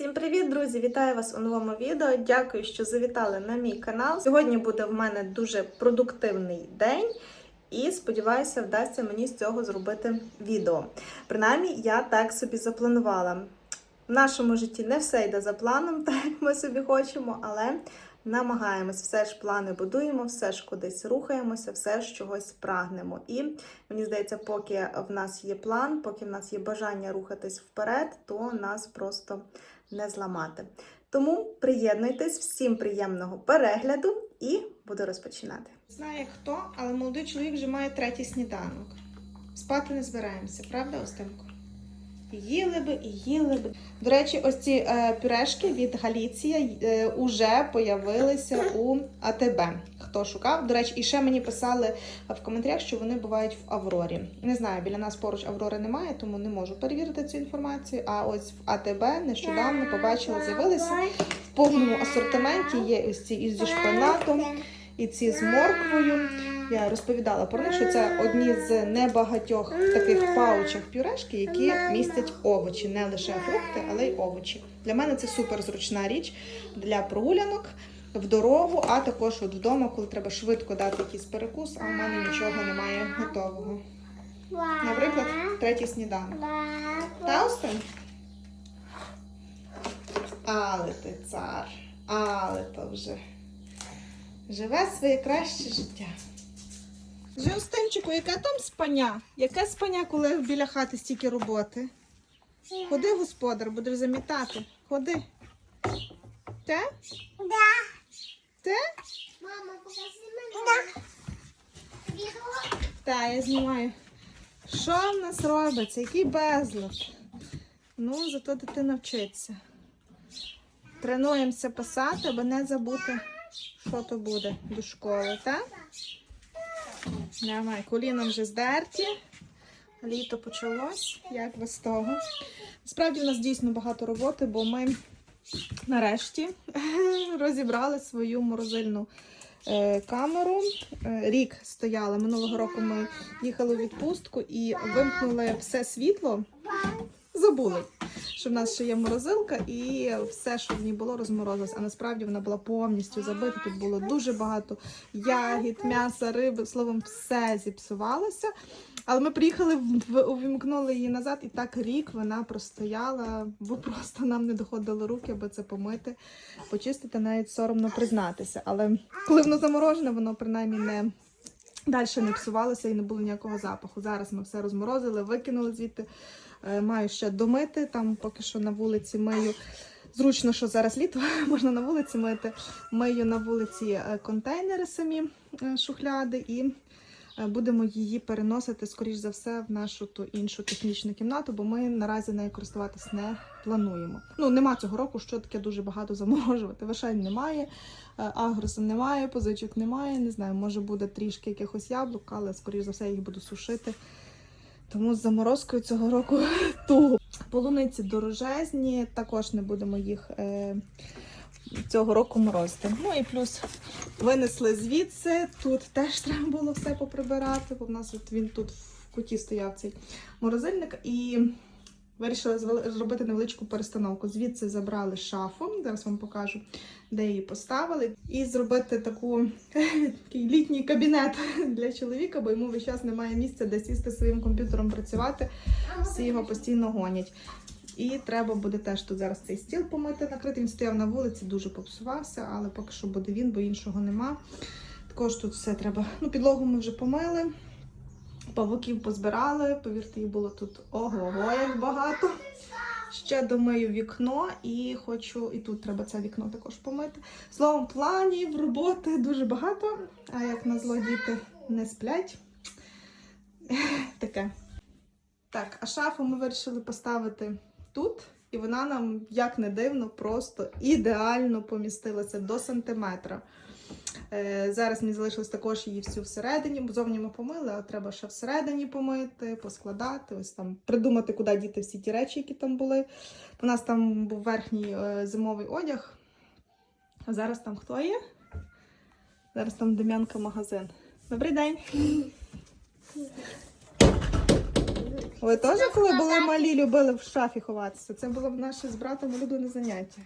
Всім привіт, друзі! Вітаю вас у новому відео. Дякую, що завітали на мій канал. Сьогодні буде в мене дуже продуктивний день, і сподіваюся, вдасться мені з цього зробити відео. Принаймні, я так собі запланувала. В нашому житті не все йде за планом, так як ми собі хочемо, але намагаємось, все ж плани будуємо, все ж кудись рухаємося, все ж чогось прагнемо. І мені здається, поки в нас є план, поки в нас є бажання рухатись вперед, то нас просто не зламати. Тому приєднуйтесь, всім приємного перегляду і буду розпочинати. Знає хто, але молодий чоловік вже має третій сніданок. Спати не збираємося, правда, Остенко? Їли би і їли би. До речі, ось ці е, пюрешки від Галіція е, уже появилися у АТБ. Хто шукав? До речі, і ще мені писали в коментарях, що вони бувають в Аврорі. Не знаю, біля нас поруч Аврори немає, тому не можу перевірити цю інформацію. А ось в АТБ нещодавно побачила, з'явилися в повному асортименті. Є ось ці із зі шпинатом і ці з морквою. Я розповідала про них, що це одні з небагатьох таких паучах пюрешки, які містять овочі, не лише фрукти, але й овочі. Для мене це супер зручна річ для прогулянок в дорогу, а також от вдома, коли треба швидко дати якийсь перекус, а в мене нічого немає готового. Наприклад, третій сніданок. Та Остин? Але ти цар, але то вже живе своє краще життя. Вже Остинчику, яке там спання? Яке спання, коли біля хати стільки роботи? Ходи, господар, будеш замітати. Ходи. Те? Да. Те? Мама, покажи мене. Да. Так, я знімаю. Що в нас робиться? Який безлад? Ну, зато дитина вчиться. Тренуємося писати, аби не забути, що то буде до школи, так? Давай, коліна вже здерті. Літо почалось. Як без того? Справді, у нас дійсно багато роботи, бо ми нарешті розібрали свою морозильну е, камеру. Е, Рік стояла. Минулого року ми їхали у відпустку і вимкнули все світло. Забули, що в нас ще є морозилка, і все, що в ній було, розморозилось. А насправді вона була повністю забита. Тут було дуже багато ягід, м'яса, риби. Словом, все зіпсувалося. Але ми приїхали, увімкнули її назад, і так рік вона простояла, бо просто нам не доходили руки, аби це помити, почистити, навіть соромно признатися. Але коли воно заморожене, воно принаймні не далі не псувалося і не було ніякого запаху. Зараз ми все розморозили, викинули звідти. Е, Маю ще домити, там поки що на вулиці мию. Зручно, що зараз літо можна на вулиці мити. Мию на вулиці е, контейнери самі е, шухляди і будемо її переносити, скоріш за все, в нашу ту іншу технічну кімнату, бо ми наразі нею користуватись не плануємо. Ну, нема цього року, що таке дуже багато заморожувати. Вишень немає, е, немає, позичок немає. Не знаю, може буде трішки якихось яблук, але скоріш за все їх буду сушити. Тому з заморозкою цього року туго. Полуниці дорожезні, також не будемо їх е, цього року морозити. Ну і плюс винесли звідси. Тут теж треба було все поприбирати, бо в нас от він тут в куті стояв цей морозильник. І вирішили звели- зробити невеличку перестановку. Звідси забрали шафу, зараз вам покажу, де її поставили. І зробити таку такий літній кабінет для чоловіка, бо йому весь час немає місця, де сісти своїм комп'ютером працювати. Всі його постійно гонять. І треба буде теж тут зараз цей стіл помити накрити. Він стояв на вулиці, дуже попсувався, але поки що буде він, бо іншого нема. Також тут все треба. Ну, підлогу ми вже помили, павуків позбирали. Повірте, їх було тут ого-го, як багато. Ще домию вікно і хочу, і тут треба це вікно також помити. Словом, планів, роботи дуже багато. А як на зло діти не сплять. Таке. Так, а шафу ми вирішили поставити тут, і вона нам, як не дивно, просто ідеально помістилася до сантиметра. Е, зараз мені залишилось також її всю всередині, бо зовні ми помили, а треба ще всередині помити, поскладати, ось там придумати, куди діти всі ті речі, які там були. У нас там був верхній е, зимовий одяг. А зараз там хто є? Зараз там Дем'янка магазин. Добрий день. Ви теж, коли були малі, любили в шафі ховатися? Це було б наше з братом улюблене заняття.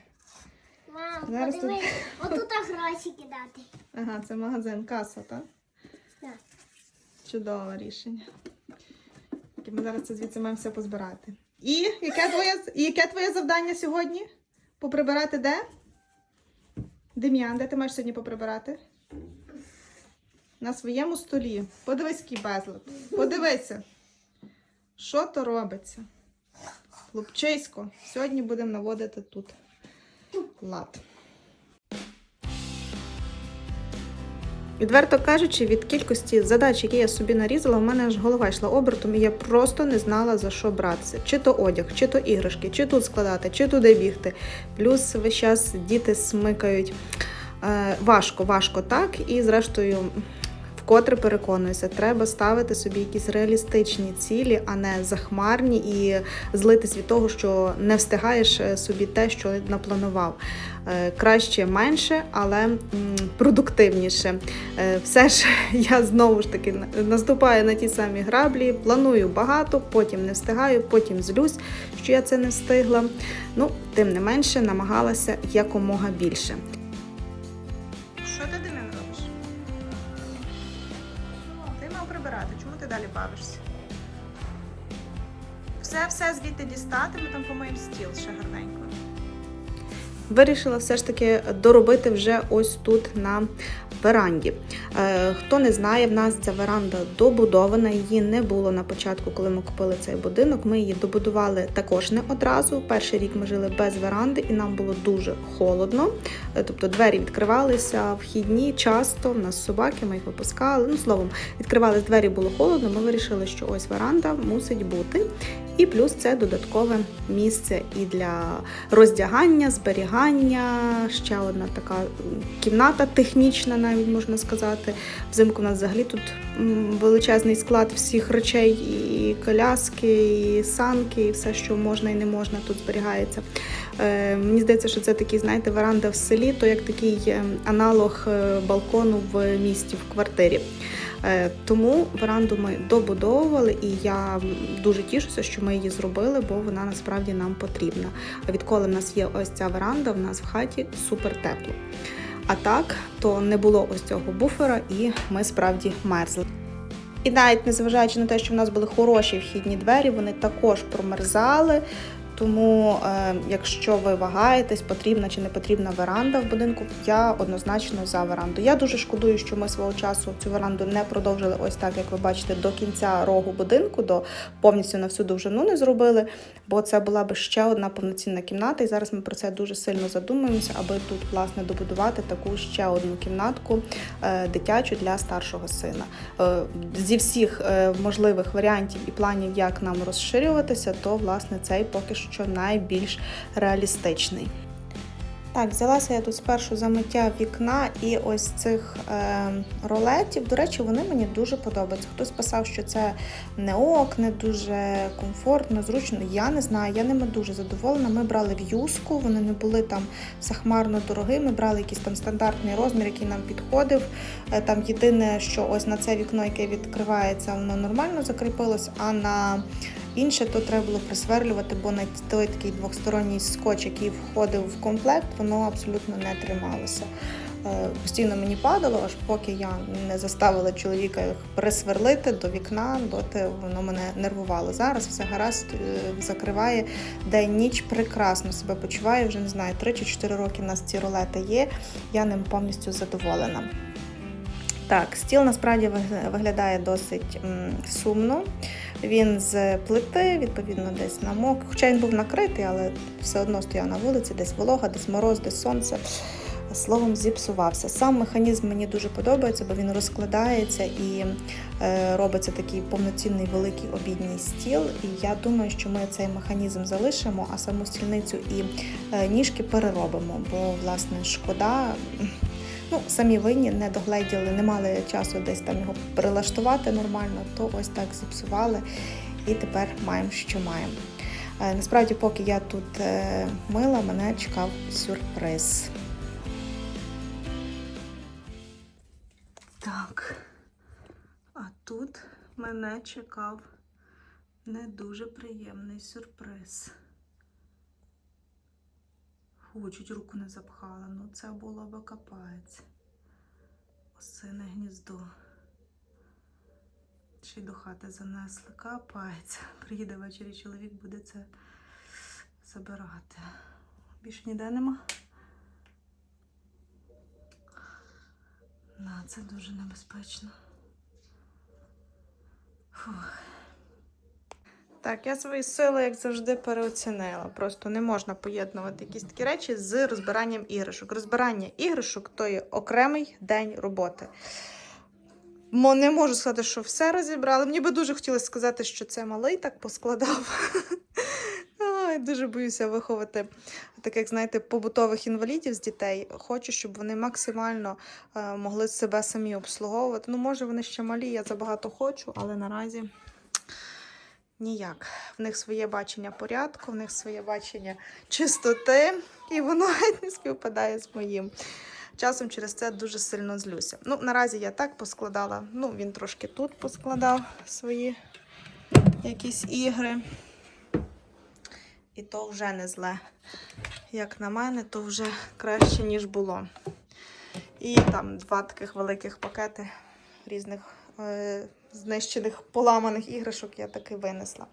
Мам, Зараз подивись, отут гроші кидати. Ага, це магазин каса, так? Так. Чудове рішення. Ми зараз це звідси маємо все позбирати. І яке твоє, і яке твоє завдання сьогодні? Поприбирати де? Дем'ян, де ти маєш сьогодні поприбирати? На своєму столі. Подивись, який безлад. Подивися. Що то робиться? Хлопчисько. Сьогодні будемо наводити тут лад. Відверто кажучи, від кількості задач, які я собі нарізала, у мене аж голова йшла обертом, і я просто не знала за що братися. Чи то одяг, чи то іграшки, чи тут складати, чи туди бігти. Плюс весь час діти смикають. Е, важко, важко так. І зрештою, вкотре переконуюся, треба ставити собі якісь реалістичні цілі, а не захмарні і злитись від того, що не встигаєш е, собі те, що напланував. Е, Краще менше, але продуктивніше. Е, Все ж я знову ж таки наступаю на ті самі граблі, планую багато, потім не встигаю, потім злюсь, що я це не встигла. Ну, тим не менше, намагалася якомога більше. Звідти дістати, там помиємо стіл ще гарненько. Вирішила все ж таки доробити вже ось тут на веранді. Е, хто не знає, в нас ця веранда добудована, її не було на початку, коли ми купили цей будинок. Ми її добудували також не одразу. Перший рік ми жили без веранди, і нам було дуже холодно. Е, Тобто двері відкривалися вхідні часто. У нас собаки, ми їх випускали. Ну, словом, відкривались двері, було холодно. Ми вирішили, що ось веранда мусить бути. І плюс це додаткове місце і для роздягання, зберігання. Ще одна така кімната технічна, навіть можна сказати. Взимку у нас взагалі тут величезний склад всіх речей, і коляски, і санки, і все, що можна і не можна, тут зберігається. Е, мені здається, що це такий, знаєте, веранда в селі, то як такий е, аналог е, балкону в місті, в квартирі. Е, Тому веранду ми добудовували, і я дуже тішуся, що ми її зробили, бо вона насправді нам потрібна. А відколи в нас є ось ця веранда, в нас в хаті супер тепло. А так, то не було ось цього буфера, і ми справді мерзли. І навіть незважаючи на те, що в нас були хороші вхідні двері, вони також промерзали. Тому, е, якщо ви вагаєтесь, потрібна чи не потрібна веранда в будинку, я однозначно за веранду. Я дуже шкодую, що ми свого часу цю веранду не продовжили ось так, як ви бачите, до кінця рогу будинку, до повністю на всю довжину не зробили, бо це була би ще одна повноцінна кімната. І зараз ми про це дуже сильно задумуємося, аби тут власне добудувати таку ще одну кімнатку е, дитячу для старшого сина. Е, Зі всіх можливих варіантів і планів, як нам розширюватися, то власне цей поки що найбільш реалістичний. Так, взялася я тут спершу за миття вікна і ось цих е, ролетів. До речі, вони мені дуже подобаються. Хтось писав, що це не ок, не дуже комфортно, зручно. Я не знаю, я ними дуже задоволена. Ми брали в юску, вони не були там захмарно дорогі. Ми брали якийсь там стандартний розмір, який нам підходив. Е, Там єдине, що ось на це вікно, яке відкривається, воно нормально закріпилось, а на інше то треба було присверлювати, бо на той такий двосторонній скотч, який входив в комплект, воно абсолютно не трималося. Е, Постійно мені падало, аж поки я не заставила чоловіка їх присверлити до вікна, доти воно мене нервувало. Зараз все гаразд е, закриває день ніч прекрасно себе почуваю. Вже не знаю, 3 чи 4 роки в нас ці ролети є. Я ним повністю задоволена. Так, стіл насправді виглядає досить сумно. Він з плити, відповідно, десь намок. Хоча він був накритий, але все одно стояв на вулиці, десь волога, десь мороз, десь сонце. Словом, зіпсувався. Сам механізм мені дуже подобається, бо він розкладається і е, робиться такий повноцінний великий обідній стіл. І я думаю, що ми цей механізм залишимо, а саму стільницю і е, ніжки переробимо. Бо, власне, шкода. Ну, самі винні не догледіли, не мали часу десь там його прилаштувати нормально, то ось так зіпсували. І тепер маємо, що маємо. Е, Насправді, поки я тут е, мила, мене чекав сюрприз. Так. А тут мене чекав не дуже приємний сюрприз. Фу, чуть руку не запхала. Ну це було би капець. Осине гніздо. Ще й до хати занесли. Капець. Приїде ввечері чоловік, буде це забирати. Більше ніде нема. На, це дуже небезпечно. Фух. Так, я свої сили, як завжди, переоцінила. Просто не можна поєднувати якісь такі речі з розбиранням іграшок. Розбирання іграшок то є окремий день роботи. Не можу сказати, що все розібрали. Мені би дуже хотілося сказати, що це малий так поскладав. Ой, дуже боюся виховати таких, знаєте, побутових інвалідів з дітей. Хочу, щоб вони максимально е, могли себе самі обслуговувати. Ну, може, вони ще малі, я забагато хочу, але наразі ніяк. В них своє бачення порядку, в них своє бачення чистоти, і воно геть не співпадає з моїм. Часом через це дуже сильно злюся. Ну, наразі я так поскладала. Ну, він трошки тут поскладав свої якісь ігри. І то вже не зле. Як на мене, то вже краще, ніж було. І там два таких великих пакети різних е, знищених поламаних іграшок я таки винесла.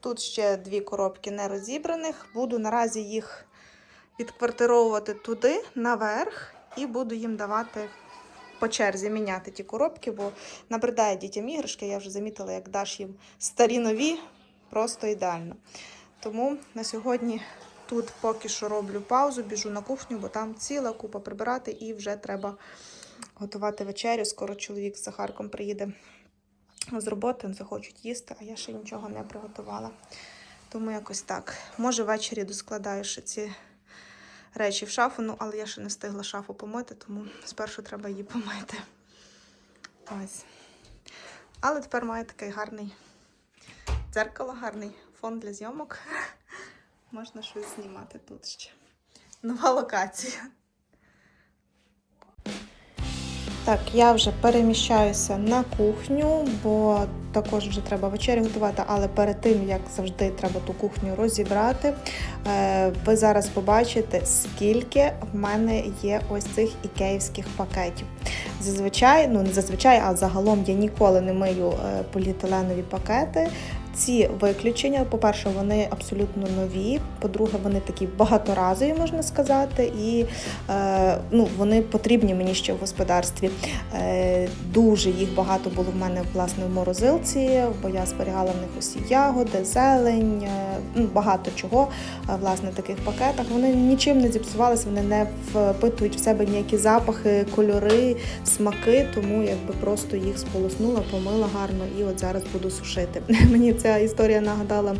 Тут ще дві коробки не розібраних. Буду наразі їх відквартировувати туди, наверх, і буду їм давати по черзі міняти ті коробки, бо набридає дітям іграшки. Я вже замітила, як даш їм старі нові, просто ідеально. Тому на сьогодні тут поки що роблю паузу, біжу на кухню, бо там ціла купа прибирати і вже треба готувати вечерю. Скоро чоловік з Захарком приїде з роботи, захочуть їсти, а я ще нічого не приготувала. Тому якось так. Може, ввечері доскладаю ще ці речі в шафу, ну, але я ще не встигла шафу помити, тому спершу треба її помити. Ось. Але тепер маю такий гарний дзеркало, гарний фон для зйомок. Можна щось знімати тут ще. Нова локація. Так, я вже переміщаюся на кухню, бо також вже треба вечерю готувати, але перед тим, як завжди, треба ту кухню розібрати. Е, Ви зараз побачите, скільки в мене є ось цих ікеївських пакетів. Зазвичай, ну не зазвичай, а загалом я ніколи не мию е, поліетиленові пакети. Ці виключення, по-перше, вони абсолютно нові. По-друге, вони такі багаторазові, можна сказати, і е, ну, вони потрібні мені ще в господарстві. Е, дуже їх багато було в мене власне в морозилці, бо я зберігала в них усі ягоди, зелень, е, ну, багато чого е, власне в таких пакетах. Вони нічим не зіпсувалися, вони не впитують в себе ніякі запахи, кольори, смаки, тому якби просто їх сполоснула, помила гарно і от зараз буду сушити. Мені ця історія нагадала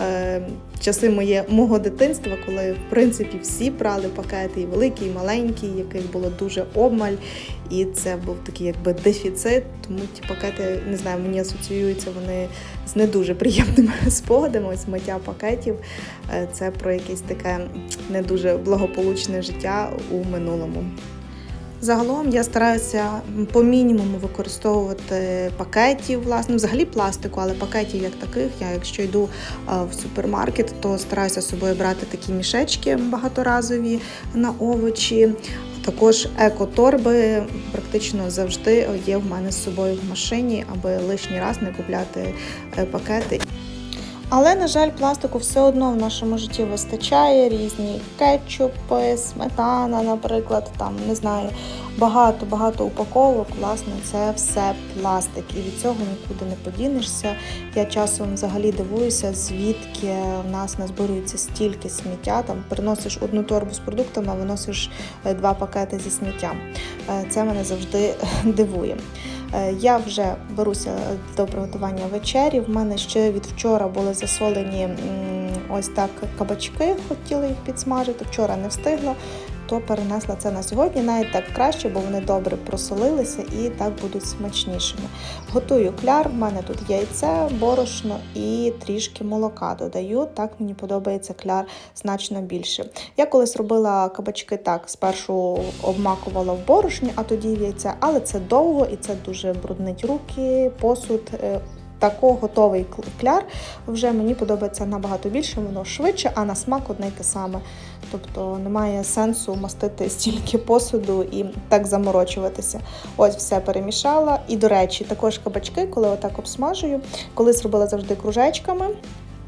е, часи моє, мого дитинства, коли в принципі всі брали пакети, і великі, і маленькі, яких було дуже обмаль. І це був такий якби дефіцит, тому ті пакети, не знаю, мені асоціюються вони з не дуже приємними спогадами. Ось миття пакетів. Е, Це про якесь таке не дуже благополучне життя у минулому. Загалом я стараюся по мінімуму використовувати пакетів, власне, взагалі пластику, але пакетів як таких. Я якщо йду в супермаркет, то стараюся з собою брати такі мішечки багаторазові на овочі. Також екоторби практично завжди є в мене з собою в машині, аби лишній раз не купляти е, пакети. Але, на жаль, пластику все одно в нашому житті вистачає. Різні кетчупи, сметана, наприклад, там не знаю, багато-багато упаковок. Власне, це все пластик, і від цього нікуди не подінешся. Я часом взагалі дивуюся, звідки в нас назбирується стільки сміття. Там приносиш одну торбу з продуктами, а виносиш е, два пакети зі сміттям. Е, Це мене завжди дивує. Е, Я вже беруся до приготування вечері. В мене ще від вчора були засолені ось так кабачки, хотіла їх підсмажити. Вчора не встигла, то перенесла це на сьогодні. Навіть так краще, бо вони добре просолилися і так будуть смачнішими. Готую кляр. В мене тут яйце, борошно і трішки молока додаю. Так мені подобається кляр значно більше. Я колись робила кабачки так: спершу обмакувала в борошні, а тоді в яйце, але це довго і це дуже бруднить руки, посуд. Тако готовий кл- кляр вже мені подобається набагато більше, воно швидше, а на смак одне й те саме. Тобто немає сенсу мастити стільки посуду і так заморочуватися. Ось все перемішала. І, до речі, також кабачки, коли отак обсмажую, колись робила завжди кружечками.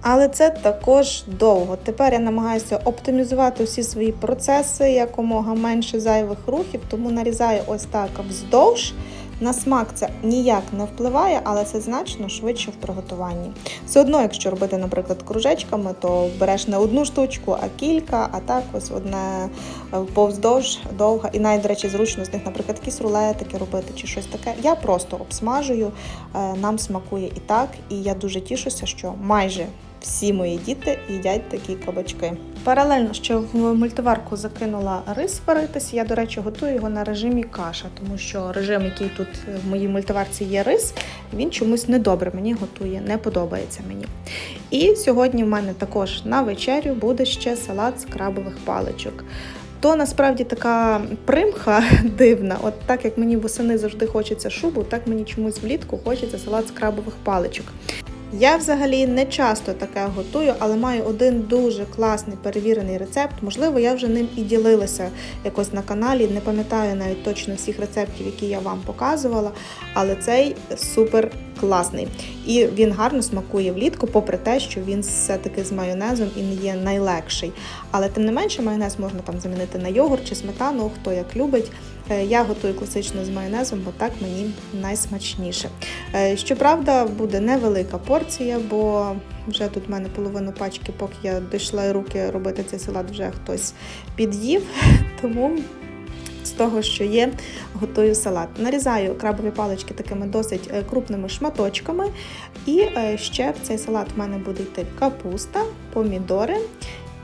Але це також довго. Тепер я намагаюся оптимізувати всі свої процеси, якомога менше зайвих рухів, тому нарізаю ось так вздовж. На смак це ніяк не впливає, але це значно швидше в приготуванні. Все одно, якщо робити, наприклад, кружечками, то береш не одну штучку, а кілька, а так ось одне е, повздовж довга. І навіть, до речі, зручно з них, наприклад, якісь рулетики робити чи щось таке. Я просто обсмажую, е, нам смакує і так, і я дуже тішуся, що майже всі мої діти їдять такі кабачки. Паралельно, що в мультиварку закинула рис варитися, я, до речі, готую його на режимі каша, тому що режим, який тут в моїй мультиварці є рис, він чомусь недобре мені готує, не подобається мені. І сьогодні в мене також на вечерю буде ще салат з крабових паличок. То насправді така примха дивна. От так як мені восени завжди хочеться шубу, так мені чомусь влітку хочеться салат з крабових паличок. Я взагалі не часто таке готую, але маю один дуже класний перевірений рецепт. Можливо, я вже ним і ділилася якось на каналі. Не пам'ятаю навіть точно всіх рецептів, які я вам показувала, але цей супер класний. І він гарно смакує влітку, попри те, що він все-таки з майонезом і не є найлегший. Але тим не менше, майонез можна там замінити на йогурт чи сметану, хто як любить. Е, Я готую класично з майонезом, бо так мені найсмачніше. Е, Щоправда, буде невелика порція, бо вже тут в мене половину пачки, поки я дійшла руки робити цей салат, вже хтось під'їв. Тому з того, що є, готую салат. Нарізаю крабові палички такими досить е, крупними шматочками. І ще в цей салат в мене буде йти капуста, помідори,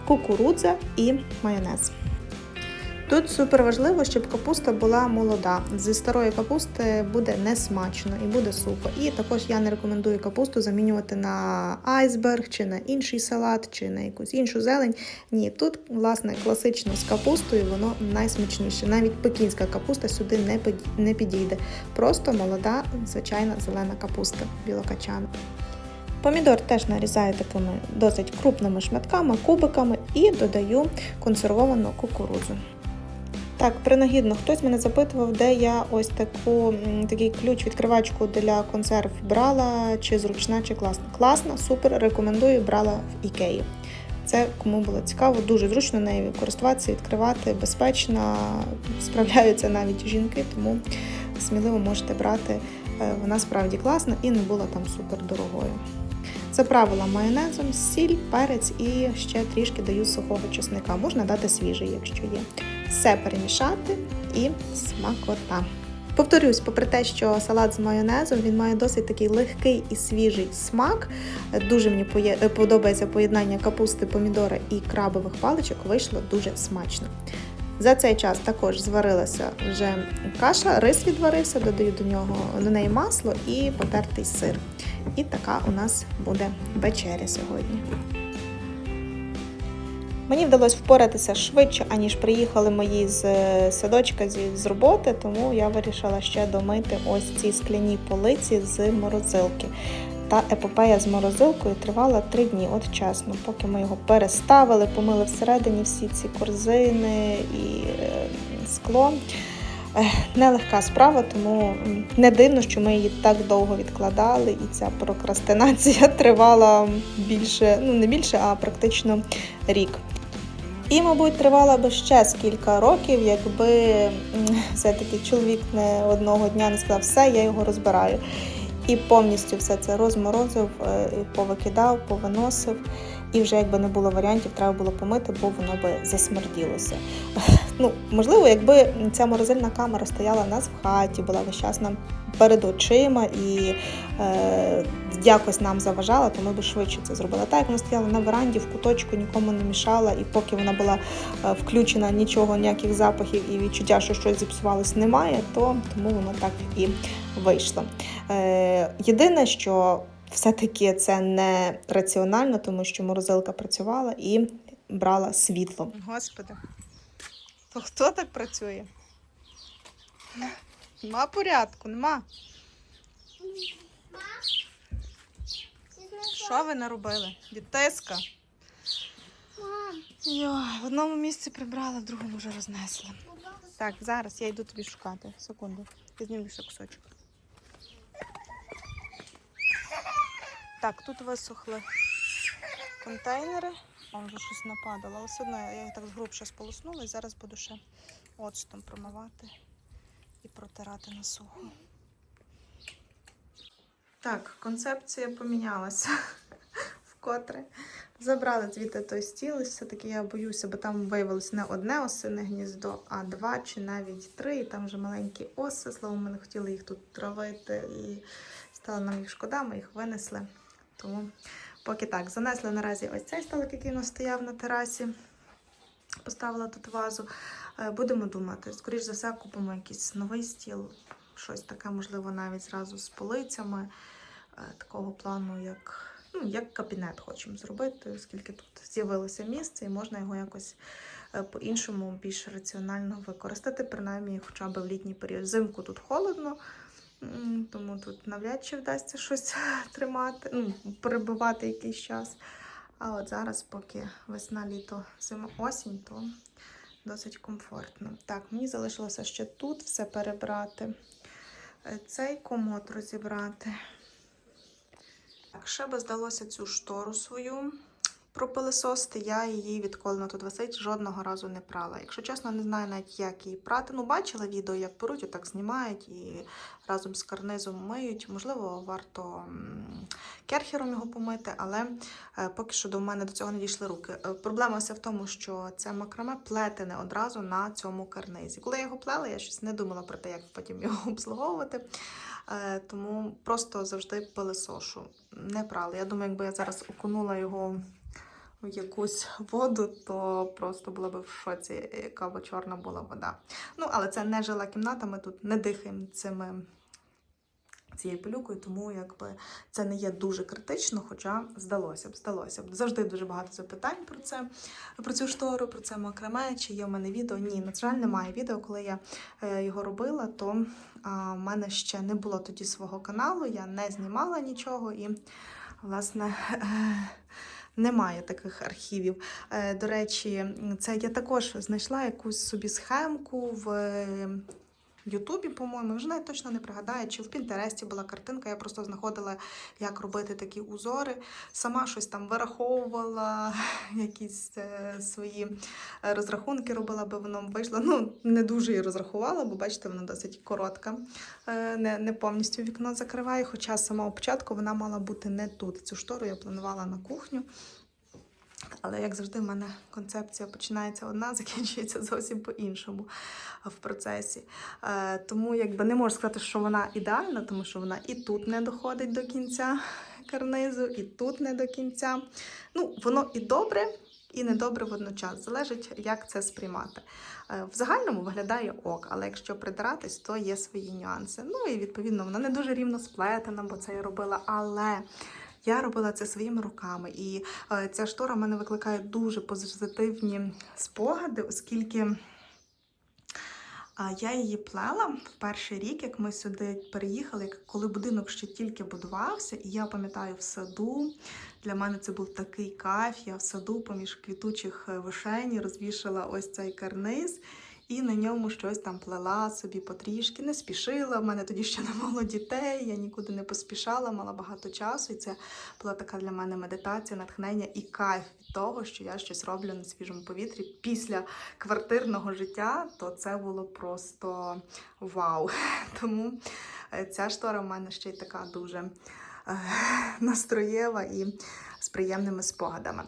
кукурудза і майонез. Тут супер важливо, щоб капуста була молода. Зі старої капусти буде несмачно і буде сухо. І також я не рекомендую капусту замінювати на айсберг чи на інший салат, чи на якусь іншу зелень. Ні, тут, власне, класично з капустою воно найсмачніше. Навіть пекінська капуста сюди не підійде. Просто молода, звичайна зелена капуста білокачана. Помідор теж нарізаю такими досить крупними шматками, кубиками і додаю консервовану кукурудзу. Так, принагідно, хтось мене запитував, де я ось таку, такий ключ-відкривачку для консерв брала, чи зручна, чи класна. Класна, супер, рекомендую, брала в Ікеї. Це кому було цікаво, дуже зручно нею користуватися, відкривати безпечно, справляються навіть жінки, тому сміливо можете брати. Е, Вона справді класна і не була там супер дорогою. Заправила майонезом, сіль, перець і ще трішки даю сухого чесника. Можна дати свіжий, якщо є. Все перемішати і смакота. Повторюсь, попри те, що салат з майонезом він має досить такий легкий і свіжий смак. Дуже мені подобається поєднання капусти, помідора і крабових паличок. Вийшло дуже смачно. За цей час також зварилася вже каша, рис відварився, додаю до нього до неї масло і потертий сир. І така у нас буде вечеря сьогодні. Мені вдалося впоратися швидше, аніж приїхали мої з е, садочка з роботи, тому я вирішила ще домити ось ці скляні полиці з морозилки. Та епопея з морозилкою тривала три дні, от чесно, поки ми його переставили, помили всередині всі ці корзини і е, скло. Нелегка справа, тому не дивно, що ми її так довго відкладали, і ця прокрастинація тривала більше, ну не більше, а практично рік. І, мабуть, тривала би ще з кілька років, якби все-таки чоловік не одного дня не сказав, все, я його розбираю. І повністю все це розморозив, е, повикидав, повиносив. І вже якби не було варіантів, треба було помити, бо воно би засмерділося. Ну, можливо, якби ця морозильна камера стояла у нас в хаті, була весь час нам перед очима і е, якось нам заважала, то ми б швидше це зробили. Так, як вона стояла на веранді, в куточку, нікому не мішала, і поки вона була е, включена, нічого, ніяких запахів і відчуття, що щось зіпсувалось, немає, то тому воно так і вийшло. Е, єдине, що все-таки це не раціонально, тому що морозилка працювала і брала світло. Господи, то хто так працює? Нема порядку, нема. Що ви наробили? Дітиска. В одному місці прибрала, в другому вже рознесла. Так, зараз я йду тобі шукати. Секунду. Я зніму ще кусочок. Так, тут висохли контейнери. О, вже щось нападало, але все одно я їх так згрубше сполоснула і зараз буду ще оцтом промивати і протирати на сухо. Так, концепція помінялася вкотре. Забрали звідти той стіл, і все-таки я боюся, бо там виявилось не одне осине гніздо, а два чи навіть три. І там вже маленькі оси. Словом, ми не хотіли їх тут травити і стало нам їх шкода, ми їх винесли. Тому поки так. Занесли наразі ось цей столик, який у нас стояв на терасі. Поставила тут вазу. Е, Будемо думати. Скоріш за все, купимо якийсь новий стіл, щось таке, можливо, навіть зразу з полицями е, такого плану, як, ну, як кабінет хочемо зробити, оскільки тут з'явилося місце і можна його якось е, по-іншому, більш раціонально використати, принаймні хоча б в літній період. Взимку тут холодно, тому тут навряд чи вдасться щось тримати, ну, перебувати якийсь час. А от зараз, поки весна, літо, зима, осінь, то досить комфортно. Так, мені залишилося ще тут все перебрати. Е, Цей комод розібрати. Так, ще би здалося цю штору свою пропилисосити. Я її, відколи вона тут висить, жодного разу не прала. Якщо чесно, не знаю навіть, як її прати. Ну, бачила відео, як беруть, отак знімають і разом з карнизом миють. Можливо, варто керхером його помити, але е, поки що до мене до цього не дійшли руки. Е, Проблема вся в тому, що це макраме плетене одразу на цьому карнизі. Коли я його плела, я щось не думала про те, як потім його обслуговувати. Е, Тому просто завжди пилисошу. Не прала. Я думаю, якби я зараз окунула його якусь воду, то просто була б в шоці, яка б чорна була вода. Ну, але це не жила кімната, ми тут не дихаємо цими. Цією пилюкою, тому якби це не є дуже критично, хоча здалося б, здалося б. Завжди дуже багато запитань про це, про цю штору, про це макраме, чи є в мене відео. Ні, на жаль, немає відео. Коли я е, його робила, то а, в мене ще не було тоді свого каналу, я не знімала нічого і, власне, е, немає таких архівів. Е, До речі, це я також знайшла якусь собі схемку в. Ютубі, по-моєму, вже навіть точно не пригадаю, чи в Пінтересті була картинка. Я просто знаходила, як робити такі узори. Сама щось там вираховувала, якісь е, свої е, розрахунки робила, аби воно вийшло. Ну, не дуже її розрахувала, бо бачите, вона досить коротка, Е, не, не повністю вікно закриває. Хоча з самого початку вона мала бути не тут. Цю штору я планувала на кухню. Але як завжди, в мене концепція починається одна, закінчується зовсім по-іншому в процесі. Е, тому якби не можу сказати, що вона ідеальна, тому що вона і тут не доходить до кінця карнизу, і тут не до кінця. Ну, воно і добре, і недобре водночас. Залежить, як це сприймати. Е, В загальному виглядає ок, але якщо придиратись, то є свої нюанси. Ну і відповідно вона не дуже рівно сплетена, бо це я робила, але. Я робила це своїми руками, і е, ця штора в мене викликає дуже позитивні спогади, оскільки я її плела в перший рік, як ми сюди переїхали, коли будинок ще тільки будувався, і я пам'ятаю в саду. Для мене це був такий кайф. Я в саду поміж квітучих е, вишень розвішала ось цей карниз. І на ньому щось там плела собі потрішки, не спішила. В мене тоді ще не було дітей, я нікуди не поспішала, мала багато часу. І це була така для мене медитація, натхнення і кайф від того, що я щось роблю на свіжому повітрі після квартирного життя, то це було просто вау. Тому е, ця штора в мене ще й така дуже е, настроєва і з приємними спогадами.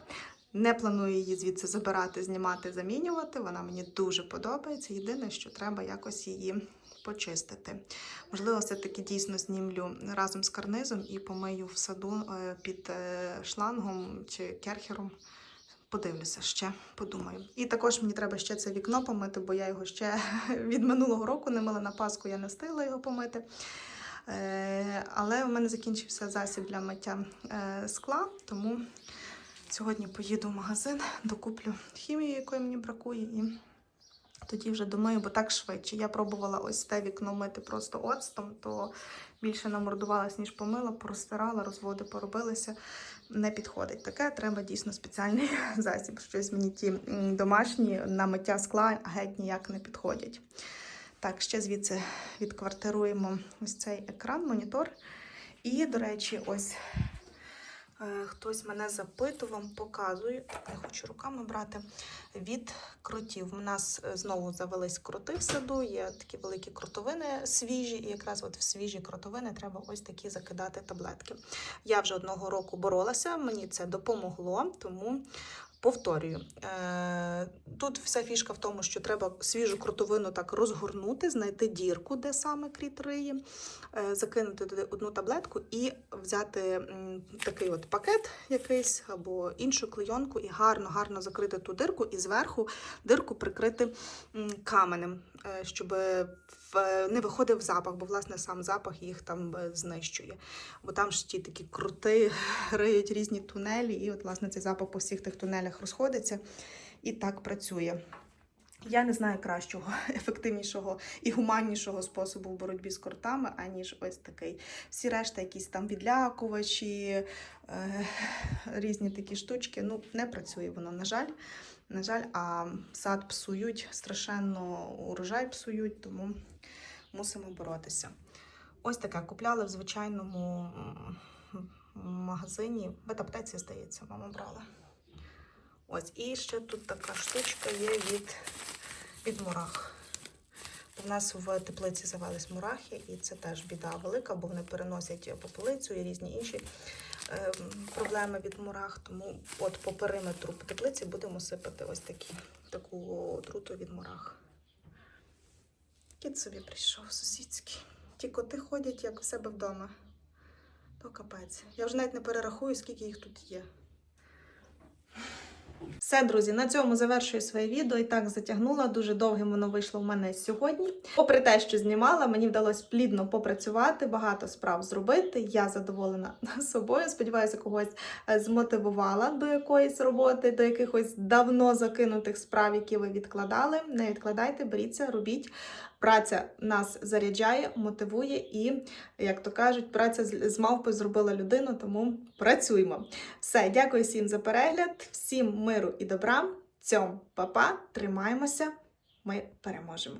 Не планую її звідси забирати, знімати, замінювати. Вона мені дуже подобається. Єдине, що треба якось її почистити. Можливо, все-таки дійсно знімлю разом з карнизом і помию в саду е, під е, шлангом чи керхером. Подивлюся ще, подумаю. І також мені треба ще це вікно помити, бо я його ще від минулого року не мила на Пасху, я не встигла його помити. Е, Але у мене закінчився засіб для миття скла, тому сьогодні поїду в магазин, докуплю хімію, якої мені бракує, і Тоді вже домию, бо так швидше. Я пробувала ось те вікно мити просто оцтом, то більше намордувалась, ніж помила, простирала, розводи поробилися. Не підходить. Таке треба дійсно спеціальний засіб. Щось мені ті домашні на миття скла геть ніяк не підходять. Так, ще звідси відквартируємо ось цей екран, монітор. І, до речі, ось хтось мене запитував, показую, не хочу руками брати, від кротів. У нас е, знову завелись кроти в саду, є такі великі кротовини свіжі, і якраз от в свіжі кротовини треба ось такі закидати таблетки. Я вже одного року боролася, мені це допомогло, тому повторюю. Е, Тут вся фішка в тому, що треба свіжу кротовину так розгорнути, знайти дірку, де саме кріт риє, е, закинути туди одну таблетку і взяти такий от пакет якийсь або іншу клейонку і гарно-гарно закрити ту дирку, і зверху дирку прикрити каменем, е, щоб не виходив запах, бо власне сам запах їх там е, знищує. Бо там ж ті такі крути риють різні тунелі, і от власне цей запах по всіх тих тунелях розходиться і так працює. Я не знаю кращого, ефективнішого і гуманнішого способу в боротьбі з кортами, аніж ось такий. Всі решта, якісь там відлякувачі, е, різні такі штучки. Ну, не працює воно, на жаль. На жаль, а сад псують, страшенно урожай псують, тому мусимо боротися. Ось таке купляли в звичайному магазині. В аптеці, здається, мама брала. Ось, і ще тут така штучка є від, від мурах. У нас в теплиці завелись мурахи, і це теж біда велика, бо вони переносять попелицю і різні інші е, проблеми від мурах. Тому от по периметру теплиці будемо сипати ось такі, таку отруту від мурах. Кіт собі прийшов сусідський. Ті коти ходять як у себе вдома. То капець. Я вже навіть не перерахую, скільки їх тут є. Все, друзі, на цьому завершую своє відео. І так затягнула. Дуже довгим воно вийшло в мене сьогодні. Попри те, що знімала, мені вдалося плідно попрацювати, багато справ зробити. Я задоволена собою. Сподіваюся, когось е, змотивувала до якоїсь роботи, до якихось давно закинутих справ, які ви відкладали. Не відкладайте, беріться, робіть. Праця нас заряджає, мотивує і, як то кажуть, праця з мавпи зробила людину, тому працюємо. Все, дякую всім за перегляд, всім миру і добра. Цьом, па-па, тримаємося, ми переможемо.